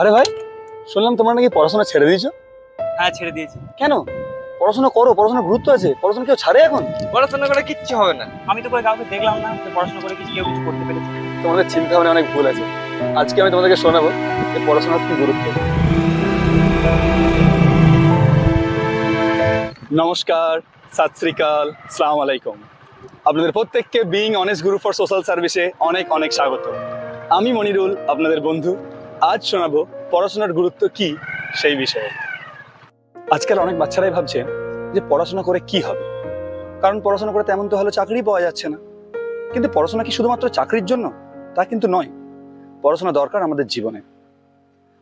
আরে ভাই শুনলাম তোমরা নাকি পড়াশোনা ছেড়ে দিয়েছ? হ্যাঁ ছেড়ে দিয়েছি। কেন? পড়াশোনা করো পড়াশোনার গুরুত্ব আছে। পড়াশোনা কেউ ছাড়ে এখন? পড়াশোনা করে কিচ্ছু হবে না। আমি তো কাউকে দেখলাম না যে পড়াশোনা করে কিছু কেউ কিছু করতে পেরেছে। তোমাদের চিন্তা ভাবনা অনেক ভুল আছে। আজকে আমি তোমাদেরকে শোনাবো যে পড়াশোনার কি গুরুত্ব। নমস্কার সাত শ্রীকাল সালাম আলাইকুম। আপনাদের প্রত্যেককে being honest group for social সার্ভিসে অনেক অনেক স্বাগত। আমি মনিরুল, আপনাদের বন্ধু। আজ শোনাবো পড়াশোনার গুরুত্ব কি সেই বিষয়ে। আজকাল অনেক বাচ্চারাই ভাবছে যে পড়াশোনা করে কি হবে। কারণ পড়াশোনা করে তেমন তো ভালো চাকরি পাওয়া যাচ্ছে না। কিন্তু পড়াশোনা কি শুধুমাত্র চাকরির জন্য? তা কিন্তু নয়। পড়াশোনা দরকার আমাদের জীবনে।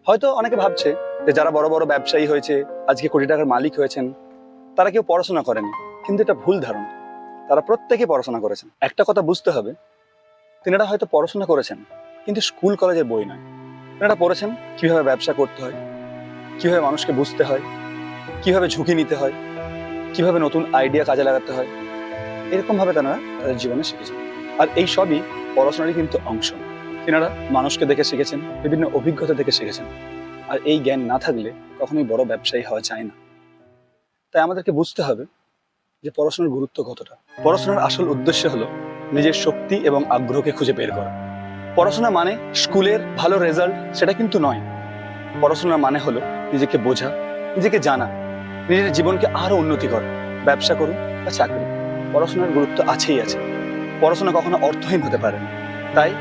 হয়তো অনেকে ভাবছে যে যারা বড় বড় ব্যবসায়ী হয়েছে, আজকে কোটি টাকার মালিক হয়েছেন, তারা কেউ পড়াশোনা করেনি। কিন্তু এটা ভুল ধারণা। তারা প্রত্যেকে পড়াশোনা করেছেন। একটা কথা বুঝতে হবে, তিনারা হয়তো পড়াশোনা করেছেন, কিন্তু স্কুল কলেজের বই নয়। তিনারা পড়েছেন কীভাবে ব্যবসা করতে হয়, কীভাবে মানুষকে বুঝতে হয়, কীভাবে ঝুঁকি নিতে হয়, কীভাবে নতুন আইডিয়া কাজে লাগাতে হয় এরকম ভাবে তারা তাদের জীবনে শিখেছেন। আর এই সবই পড়াশোনারই কিন্তু অংশ। তিনারা মানুষকে দেখে শিখেছেন, বিভিন্ন অভিজ্ঞতা থেকে শিখেছেন। আর এই জ্ঞান না থাকলে কখনোই বড় ব্যবসায়ী হওয়া যায় না। তাই আমাদেরকে বুঝতে হবে যে পড়াশোনার গুরুত্ব কতটা? পড়াশোনার আসল উদ্দেশ্য হলো নিজের শক্তি এবং আগ্রহকে খুঁজে বের করা। পড়াশোনা মানে স্কুলের ভালো রেজাল্ট সেটা কিন্তু নয়। পড়াশোনার মানে হলো নিজেকে বোঝা, নিজেকে জানা, নিজের জীবনকে আরও উন্নতি করা, ব্যবসা করুন বা চাকরি। পড়াশোনার গুরুত্ব আছেই আছে। পড়াশোনা কখনো অর্থহীন হতে পারে না। তাই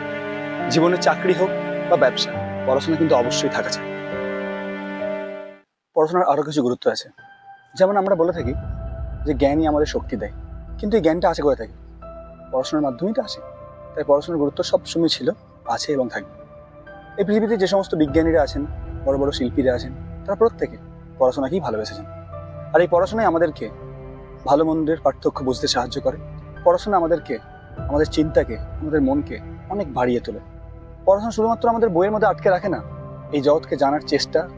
জীবনে চাকরি হোক বা ব্যবসা, পড়াশোনা কিন্তু অবশ্যই থাকা চাই। পড়াশোনার আরও কিছু গুরুত্ব আছে। যেমন আমরা বলে থাকি যে জ্ঞানই আমাদের শক্তি দেয়। কিন্তু এই জ্ঞানটা আছে করে থাকে? পড়াশোনার মাধ্যমেই তো আসে তাই পড়াশোনার গুরুত্ব সবসময় ছিল, আছে এবং থাকবে। এই পৃথিবীতে যে সমস্ত বিজ্ঞানীরা আছেন, বড় বড় শিল্পীরা আছেন, তারা প্রত্যেকে পড়াশোনাকেই ভালোবেসেছেন। আর এই পড়াশোনায় আমাদেরকে ভালো মন্দের পার্থক্য বুঝতে সাহায্য করে। পড়াশোনা আমাদেরকে, আমাদের চিন্তাকে, আমাদের মনকে অনেক বাড়িয়ে তোলে। পড়াশোনা শুধুমাত্র আমাদের বইয়ের মধ্যে আটকে রাখে না, এই জগৎকে জানার চেষ্টা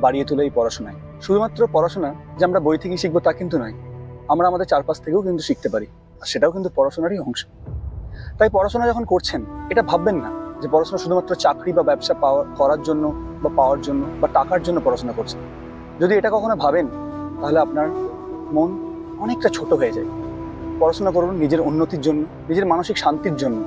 বাড়িয়ে তোলে এই পড়াশোনায়। শুধুমাত্র পড়াশোনা যে আমরা বই থেকেই শিখব তা কিন্তু নয় আমরা আমাদের চারপাশ থেকেও কিন্তু শিখতে পারি, আর সেটাও কিন্তু পড়াশোনারই অংশ। তাই পড়াশোনা যখন করছেন, এটা ভাববেন না যে পড়াশোনা শুধুমাত্র চাকরি বা ব্যবসা পাওয়া, করার জন্য বা পাওয়ার জন্য বা টাকার জন্য পড়াশোনা করছেন। যদি এটা কখনো ভাবেন, তাহলে আপনার মন অনেকটা ছোট হয়ে যায়। পড়াশোনা করুন নিজের উন্নতির জন্য, নিজের মানসিক শান্তির জন্য,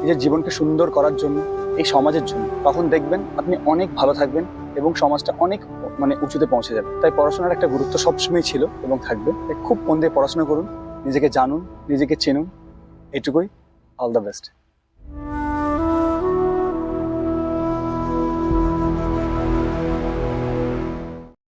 নিজের জীবনকে সুন্দর করার জন্য, এই সমাজের জন্য। তখন দেখবেন আপনি অনেক ভালো থাকবেন এবং সমাজটা অনেক মানে উঁচুতে পৌঁছে যাবে। তাই পড়াশোনার একটা গুরুত্ব সবসময় ছিল এবং থাকবে। খুব মন দিয়ে পড়াশোনা করুন, নিজেকে জানুন, নিজেকে চেনুন। এটুকুই। All the best